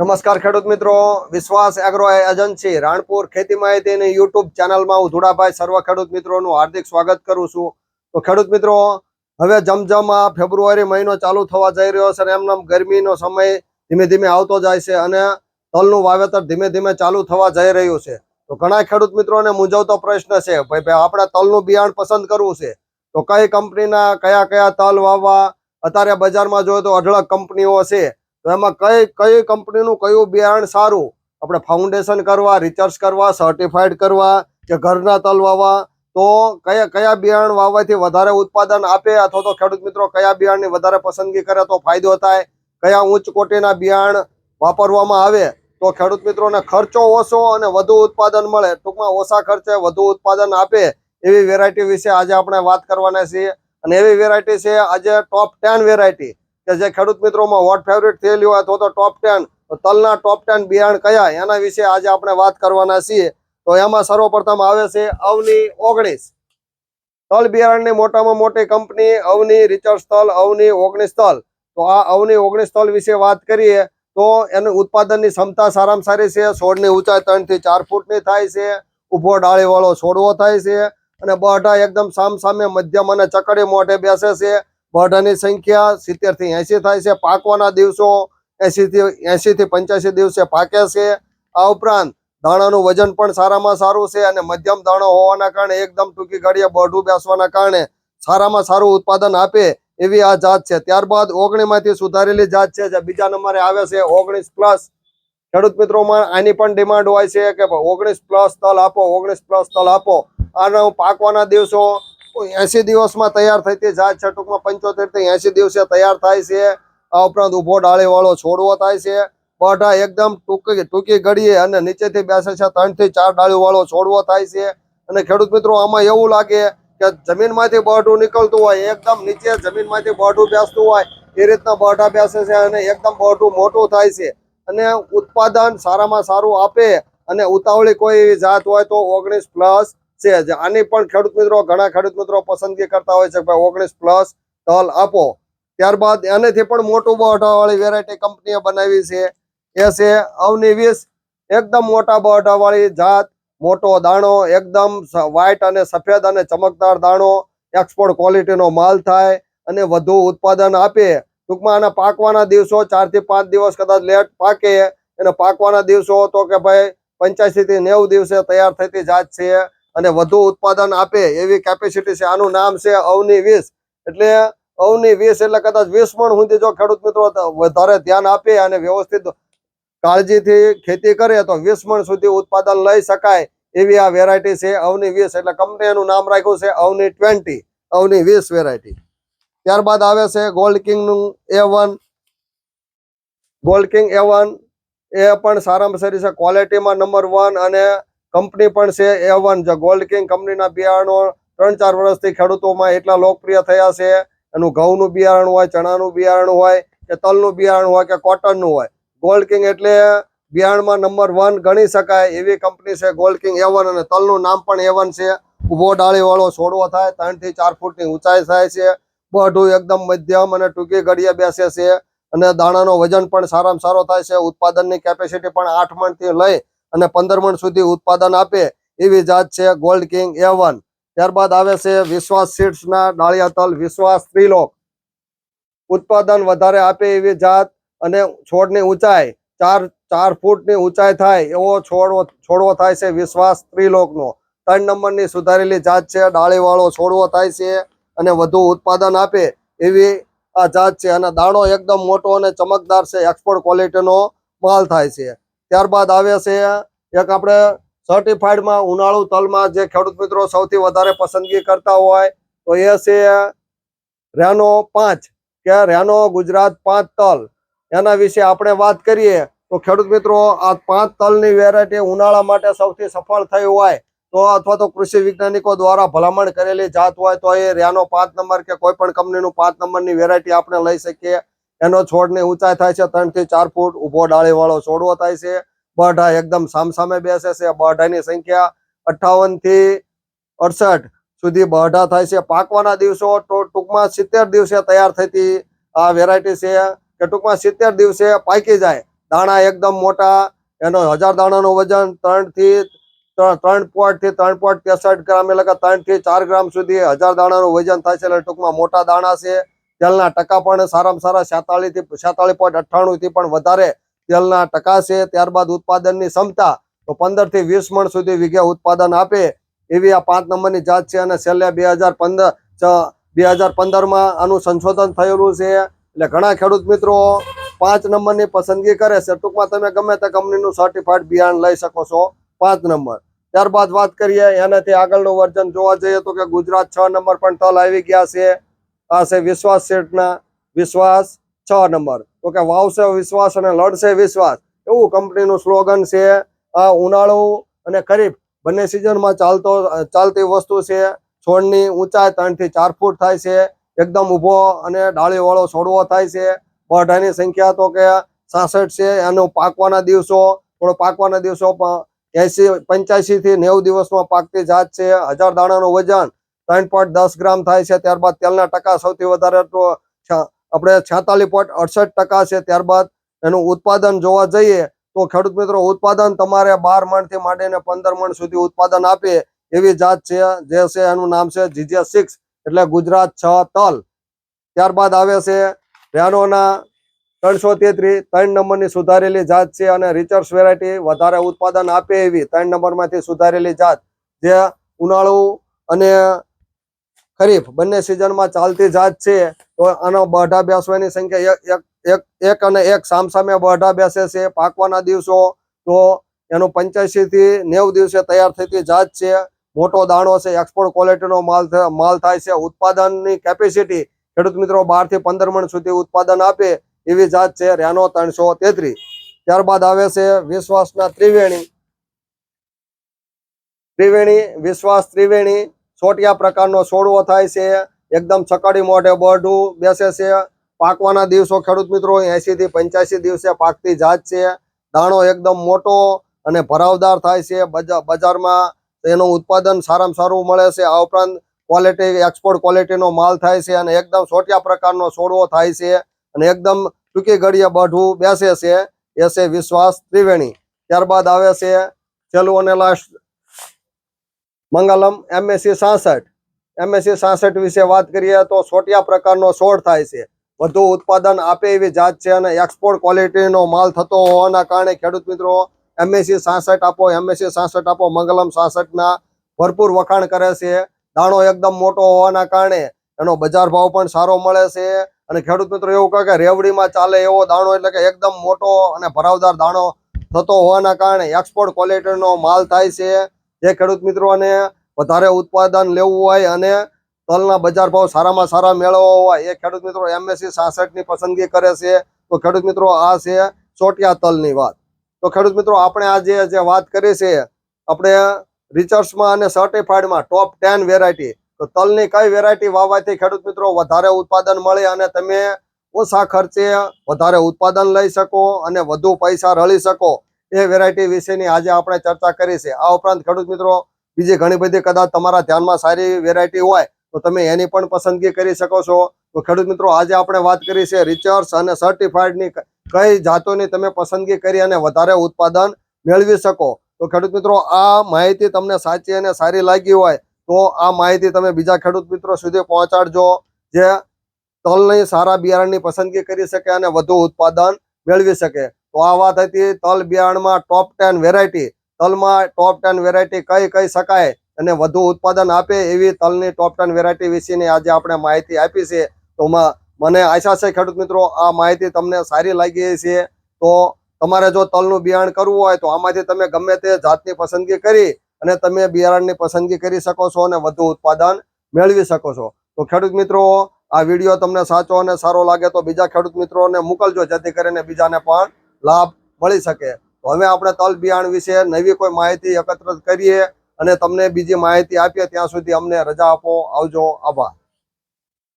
નમસ્કાર ખેડૂત મિત્રો. વિશ્વાસ એગ્રો એજન્સી રાણપુર ખેતી માહિતીની યુટ્યુબ ચેનલમાં હું ધુડાભાઈ, સર્વ ખેડૂત મિત્રોનું હાર્દિક સ્વાગત કરું છું. તો ખેડૂત મિત્રો, હવે જમજમ આ ફેબ્રુઆરી મહિનો ચાલુ થવા જઈ રહ્યો છે અને એમ નામ ગરમીનો સમય ધીમે ધીમે આવતો જાય છે અને તલનું વાવેતર ધીમે ધીમે ચાલુ થવા જઈ રહ્યું છે. તો ઘણા ખેડૂત મિત્રોને મૂંઝવતો પ્રશ્ન છે, ભાઈ ભાઈ, આપણે તલનું બિયારણ પસંદ કરવું છે? તો કઈ કંપનીના કયા કયા તલ વાવવા? અત્યારે બજારમાં જોઈએ તો અઢળક કંપનીઓ છે. તો એમાં કઈ કઈ કંપનીનું કયું બિયારણ સારું? આપણે ફાઉન્ડેશન કરવા રિસર્ચ કરવા સર્ટિફાઈડ કરવા કે ઘરના તલ વાવવા? તો કયા કયા બિયારણ વાવવાથી વધારે ઉત્પાદન આપે? અથવા તો ખેડૂત મિત્રો કયા બિયારણની વધારે પસંદગી કરે તો ફાયદો થાય? કયા ઉચ્ચ કોટીના બિયારણ વાપરવામાં આવે? તો ખેડૂત મિત્રોને ખર્ચો ઓછો અને વધુ ઉત્પાદન મળે. ટૂંકમાં ઓછા ખર્ચે વધુ ઉત્પાદન આપે એવી વેરાયટી વિશે આજે આપણે વાત કરવાના છીએ. અને એવી વેરાયટી છે આજે ટોપ ટેન વેરાયટી કે જે ખેડૂત મિત્રોમાં વોટ ફેવરેટ થયેલી હોય અથવા તો ટોપ ટેન તલના ટોપ ટેન બિયારણ કયા? એના વિશે આજે આપણે વાત કરવાના છીએ. તો એમાં સર્વપ્રથમ આવે છે અવની ઓગણીસ. તલ બિયારણની મોટામાં મોટી કંપની અવની રિચર્સ તલ, અવની ઓગણીસ તલ. તો આ અવની ઓગણીસ તલ વિશે વાત કરીએ તો એનું ઉત્પાદનની ક્ષમતા સારામાં સારી છે. છોડની ઊંચાઈ ત્રણથી ચાર ફૂટની થાય છે. ઊભો ડાળી વાળો છોડવો થાય છે. અને બઢા એકદમ સામ સામે મધ્યમ અને ચકડી મોઢે બેસે છે. બઢાની સંખ્યા સિત્તેરથી એસી થાય છે. પાકવાના દિવસો એસી થી એસી થી પંચ્યાસી દિવસે પાકે છે. આ ઉપરાંત દાણાનું વજન પણ સારામાં સારું છે અને મધ્યમ દાણો હોવાના કારણે એકદમ ટૂંકી ગાડીએ બઢું બેસવાના કારણે સારામાં સારું ઉત્પાદન આપે એવી આ જાત છે. ત્યારબાદ ઓગણીમાંથી સુધારેલી જાત છે જે બીજા નંબરે આવે છે ઓગણીસ પ્લસ. ખેડૂત મિત્રોમાં આની પણ ડિમાન્ડ હોય છે કે ઓગણીસ પ્લસ તલ આપો, ઓગણીસ પ્લસ તલ આપો. આના પાકવાના દિવસો એસી દિવસમાં તૈયાર થતી જાત છે ટૂંકમાં પંચોતેરથી એસી દિવસે તૈયાર થાય છે. આ ઉપરાંત ઊભો ડાળી વાળો છોડવો થાય છે. બઢા એકદમ ટૂંકી ટૂંકી ગળીએ અને નીચેથી બેસે છે ત્રણથી ચાર ડાળી વાળો છોડવો થાય છે. અને ખેડૂત મિત્રો, આમાં એવું લાગે કે જમીનમાંથી બઢું નીકળતું હોય, એકદમ નીચે જમીનમાંથી બઢું બેસતું હોય, એ રીતના બઢા બેસે છે અને એકદમ બઢું મોટું થાય છે. અને ઉત્પાદન સારામાં સારું આપે અને ઉતાવળી કોઈ એવી જાત હોય તો ઓગણીસ પ્લસ છે આની પણ ખેડૂત મિત્રો, ઘણા ખેડૂત મિત્રો પસંદગી કરતા હોય છે ભાઈ ઓગણીસ પ્લસ તલ આપો. ત્યારબાદ એનેથી પણ મોટું બઢાવાળી વેરાયટી કંપનીએ બનાવી છે. એ છે એકદમ મોટા બઢાવાળી જાત, મોટો દાણો, એકદમ વ્હાઈટ અને સફેદ અને ચમકદાર દાણો. એક્સપોર્ટ ક્વોલિટીનો માલ થાય અને વધુ ઉત્પાદન આપે. ટૂંકમાં આના પાકવાના દિવસો ચારથી પાંચ દિવસ કદાચ લેટ પાકે. અને પાકવાના દિવસો તો કે ભાઈ પંચ્યાસીથી નેવું દિવસે તૈયાર થતી જાત છે. અને વધુ ઉત્પાદન આપે એવી કેપેસિટી છે. આનું નામ છે અવની વીસ. એટલે અવની વીસ એટલે કદાચ વીસ મણ સુધી જો ખેડૂત મિત્રો વધારે ધ્યાન આપે અને વ્યવસ્થિત કાળજીથી ખેતી કરે તો વીસ મણ સુધી ઉત્પાદન લઈ શકાય એવી આ વેરાયટી છે અવની વીસ. એટલે કંપનીનું નામ રાખ્યું છે અવની ટ્વેન્ટી અવની વીસ વેરાયટી ત્યારબાદ આવે છે gold કિંગનું A one gold king A one એ પણ સારામાં સારી છે. ક્વોલિટીમાં નંબર વન અને કંપની પણ છે એ વન જે ગોલ્ડ કિંગ કંપનીના બિયારણો ત્રણ ચાર વર્ષથી ખેડૂતોમાં એટલા લોકપ્રિય થયા છે. એનું ઘઉંનું બિયારણ હોય, ચણાનું બિયારણ હોય, કે તલનું બિયારણ હોય, કે કોટનનું હોય. ગોલ્ડ કિંગ એટલે બિયારણમાં નંબર વન ગણી શકાય એવી કંપની છે ગોલ્ડ કિંગ એવન અને તલનું નામ પણ એવન છે. ઊભો ડાળીવાળો છોડવો થાય, ત્રણથી ચાર ફૂટની ઊંચાઈ થાય છે. બઢું એકદમ મધ્યમ અને ટૂંકી ઘડીએ બેસે છે. અને દાણાનો વજન પણ સારામાં સારો થાય છે. ઉત્પાદનની કેપેસિટી પણ આઠ મણથી લઈ અને પંદર મણ સુધી ઉત્પાદન આપે એવી જાત છે ગોલ્ડ કિંગ એવન ત્યારબાદ આવે છે વિશ્વાસ સીડ્સ ના ડાળિયા તલ વિશ્વાસ ત્રિલોક. ઉત્પાદન વધારે આપે એવી જાત અને છોડની ઊંચાઈ ચાર ચાર ફૂટની ઊંચાઈ થાય એવો છોડવો છોડવો થાય છે વિશ્વાસ ત્રિલોકનો. ત્રણ નંબરની સુધારેલી જાત છે, ડાળીવાળો છોડવો થાય છે અને વધુ ઉત્પાદન આપે એવી આ જાત છે. અને દાણો એકદમ મોટો અને ચમકદાર છે એક્સપોર્ટ ક્વોલિટીનો માલ થાય છે. ત્યારબાદ આવે છે એક આપણે સર્ટિફાઈડમાં ઉનાળુ તલમાં જે ખેડૂત મિત્રો સૌથી વધારે પસંદગી કરતા હોય તો એ છે રેનો પાંચ કે રેનો ગુજરાત પાંચ તલ. એના વિશે આપણે વાત કરીએ તો ખેડૂત મિત્રો આ પાંચ તલની વેરાયટી ઉનાળા માટે સૌથી સફળ થઈ હોય તો અથવા તો કૃષિ વૈજ્ઞાનિકો દ્વારા ભલામણ કરેલી જાત હોય તો એ રેનો પાંચ નંબર કે કોઈ પણ કંપનીનું પાંચ નંબરની વેરાયટી આપણે લઈ શકીએ. એનો છોડની ઊંચાઈ થાય છે ત્રણથી ચાર ફૂટ ઊભો ડાળી વાળો છોડવો થાય છે. બઢા એકદમ સામસામે બેસે છે. બઢાની સંખ્યા અઠાવનથી અડસઠ સુધી બઢા થાય છે. પાકવાના દિવસો તો ટૂંકમાં સિત્તેર દિવસે તૈયાર થતી આ વેરાયટી છે કે ટૂંકમાં સિત્તેર દિવસે પાકી જાય. દાણા એકદમ મોટા, એનો હજાર દાણાનું વજન ત્રણથી ત્રણ ત્રણ પોઈન્ટથી ત્રણ પોઈન્ટ ત્રેસઠ ગ્રામ, એટલે કે ત્રણથી ચાર ગ્રામ સુધી હજાર દાણાનું વજન થાય છે. એટલે ટૂંકમાં મોટા દાણા છે. તેલના ટકા પણ સારામાં સારા છેતાલીસથી છેતાલીસ પોઈન્ટ અઠ્ઠાણું થી પણ વધારે તેલના ટકા છે. ત્યારબાદ ઉત્પાદનની ક્ષમતા તો પંદરથી વીસ મણ સુધી વીઘે ઉત્પાદન આપે એવી આ પાંચ નંબરની જાત છે અને છેલ્લે બે હજાર પંદર બે હજાર પંદરમાં આનું સંશોધન થયેલું છે. એટલે ઘણા ખેડૂત મિત્રો પાંચ નંબરની પસંદગી કરે છે. ટૂંકમાં તમે ગમે તે કંપનીનું સર્ટિફાઈડ બિયારણ લઈ શકો છો પાંચ નંબર. ત્યારબાદ વાત કરીએ એનાથી આગળનું વર્જન જોવા જઈએ તો કે ગુજરાત છ નંબર પણ તલ આવી ગયા છે. આ છે વિશ્વાસ શેઠના વિશ્વાસ છ નંબર. તો કે વાવશે વિશ્વાસ અને લડશે વિશ્વાસ. એવું કંપનીનું સ્લોગન છે. આ ઉનાળુ અને ખરીફ બંને સિઝનમાં ચાલતો, ચાલતી વસ્તુ છે. છોડની ઊંચાઈ ત્રણથી ચાર ફૂટ થાય છે. એકદમ ઊભો અને ડાળીવાળો છોડવો થાય છે. બઢાની સંખ્યા તો કે સાસઠ છે. એનો પાકવાના દિવસો, થોડો પાકવાના દિવસો એસી પંચ્યાસી થી નેવું દિવસમાં પાકતી જાત છે. હજાર દાણાનું વજન ત્રણ પોઈન્ટ દસ ગ્રામ થાય છે, ત્યારબાદ તેલના ટકા સૌથી વધારે તો આપણે છેતાલીસ પોઈન્ટ અડસઠ ટકા છે, ત્યારબાદ એનું ઉત્પાદન જોવા જઈએ તો ખેડૂત મિત્રો ઉત્પાદન તમારે બાર મણથી માંડીને પંદર મણ સુધી ઉત્પાદન આપે એવી જાત છે, જે છે એનું નામ છે જીજે સિક્સ, એટલે ગુજરાત છ તલ. ત્યારબાદ આવે છે રેનોના ત્રણસો તેત્રીસ ત્રણ નંબરની સુધારેલી જાત છે અને રિચર્સ વેરાયટી વધારે ઉત્પાદન આપે એવી ત્રણ નંબરમાંથી સુધારેલી જાત. જે ઉનાળુ અને ખરીફ. બંને સિઝનમાં ચાલતી જાત છે. તો આનો બઢા બેસવાની સંખ્યા એક એક અને એક સામસામે બઢા બેસે છે. પાકવાના દિવસો, તો એનું પંચ્યાસી થી નેવું દિવસે તૈયાર થતી જાત છે. મોટો દાણો છે. એક્સપોર્ટ ક્વોલિટીનો માલ માલ થાય છે. ઉત્પાદનની કેપેસિટી ખેડૂત મિત્રો બારથી પંદર મણ સુધી ઉત્પાદન આપે એવી જાત છે. રેનો ત્રણસો તેત્રીસ ત્યારબાદ આવે છે વિશ્વાસના ત્રિવેણી. ત્રિવેણી, વિશ્વાસ ત્રિવેણી છોટિયા પ્રકારનો છોડવો થાય છે. એકદમ ચકડી મોઢે બઢું બેસે છે. પાકવાના દિવસો ખેડૂત મિત્રો એસી થી પંચ્યાસી દિવસે પાકતી જાત છે. દાણો એકદમ મોટો અને ભરાવદાર થાય છે. બજા- બજારમાં એનું ઉત્પાદન સારામાં સારું મળે છે. આ ઉપરાંત ક્વોલિટી એક્સપોર્ટ ક્વોલિટીનો માલ થાય છે અને એકદમ છોટિયા પ્રકારનો છોડવો થાય છે અને એકદમ ટૂંકી ઘડીએ બઢવું બેસે છે. એ છે વિશ્વાસ ત્રિવેણી. ત્યારબાદ આવે છે. છેલ્લું અને લાસ્ટ મંગલમ એમએસસી સાસઠ એમએસસી સાસઠ વિશે વાત કરીએ તો સોટિયા પ્રકારનો છોડ થાય છે. વધુ ઉત્પાદન આપે એવી જાત છે અને એક્સપોર્ટ ક્વોલિટીનો માલ થતો હોવાના કારણે ખેડૂત મિત્રો એમએસસી સાસઠ આપો એમએસસી સાસઠ આપો, મંગલમ સાસઠના ભરપૂર વખાણ કરે છે. દાણો એકદમ મોટો હોવાના કારણે એનો બજાર ભાવ પણ સારો મળે છે. અને ખેડૂત મિત્રો એવું કહે કે રેવડીમાં ચાલે એવો દાણો એટલે કે એકદમ મોટો અને ભરાવદાર દાણો થતો હોવાના કારણે એક્સપોર્ટ ક્વોલિટીનો માલ થાય છે. જે ખેડૂત મિત્રોને વધારે ઉત્પાદન લેવું હોય અને તલના બજાર ભાવ સારામાં સારા મેળવવા હોય, એ ખેડૂત મિત્રો એમએસસી સાસઠની પસંદગી કરે છે. તો ખેડૂત મિત્રો, આ છે ચોટિયા તલની વાત. તો ખેડૂત મિત્રો, આપણે આજે જે વાત કરી છે, આપણે રિસર્ચમાં અને સર્ટિફાઈડમાં ટોપ ટેન વેરાયટી તો તલની કઈ વેરાયટી વાવવાથી ખેડૂત મિત્રો વધારે ઉત્પાદન મળે અને તમે ઓછા ખર્ચે વધારે ઉત્પાદન લઈ શકો અને વધુ પૈસા રળી શકો? એ વેરાયટી વિશેની આજે આપણે ચર્ચા કરી છે. આ ઉપરાંત ખેડૂત મિત્રો, બીજી ઘણી બધી કદાચ તમારા ધ્યાનમાં સારી વેરાયટી હોય, તો તમે એની પણ પસંદગી કરી શકો છો. તો ખેડૂત મિત્રો, આજે આપણે વાત કરી છે રિચર્સ અને સર્ટિફાઈડની કઈ જાતોની તમે પસંદગી કરી અને વધારે ઉત્પાદન મેળવી શકો. તો ખેડૂત મિત્રો, આ માહિતી તમને સાચી અને સારી લાગી હોય, તો આ માહિતી તમે બીજા ખેડૂત મિત્રો સુધી પહોંચાડજો, જે તલની સારા બિયારણની પસંદગી કરી શકે અને વધુ ઉત્પાદન મેળવી શકે. તો આ વાત હતી તલ બિયારણમાં ટોપ ટેન વેરાયટી તલમાં ટોપ ટેન વેરાયટી કઈ કઈ શકાય અને વધુ ઉત્પાદન આપે એવી તલની ટોપ ટેન વેરાયટી વિશેની આજે આપણે માહિતી આપી છે. તો મને આશા છે ખેડૂત મિત્રો, આ માહિતી તમને સારી લાગી છે તો તમારે જો તલનું બિયારણ કરવું હોય તો આમાંથી તમે ગમે તે જાતની પસંદગી કરી અને તમે બિયારણની પસંદગી કરી શકો છો અને વધુ ઉત્પાદન મેળવી શકો છો. તો ખેડૂત મિત્રો, આ વીડિયો તમને સાચો અને સારો લાગે તો બીજા ખેડૂત મિત્રોને મોકલજો, જેથી કરીને બીજાને પણ લાભ મળી શકે. તો હવે આપણે તલ બિયાણ વિશે નવી કોઈ માહિતી એકત્રિત કરીએ અને તમને બીજી માહિતી આપીએ ત્યાં સુધી અમને રજા આપો. આવજો. આભાર.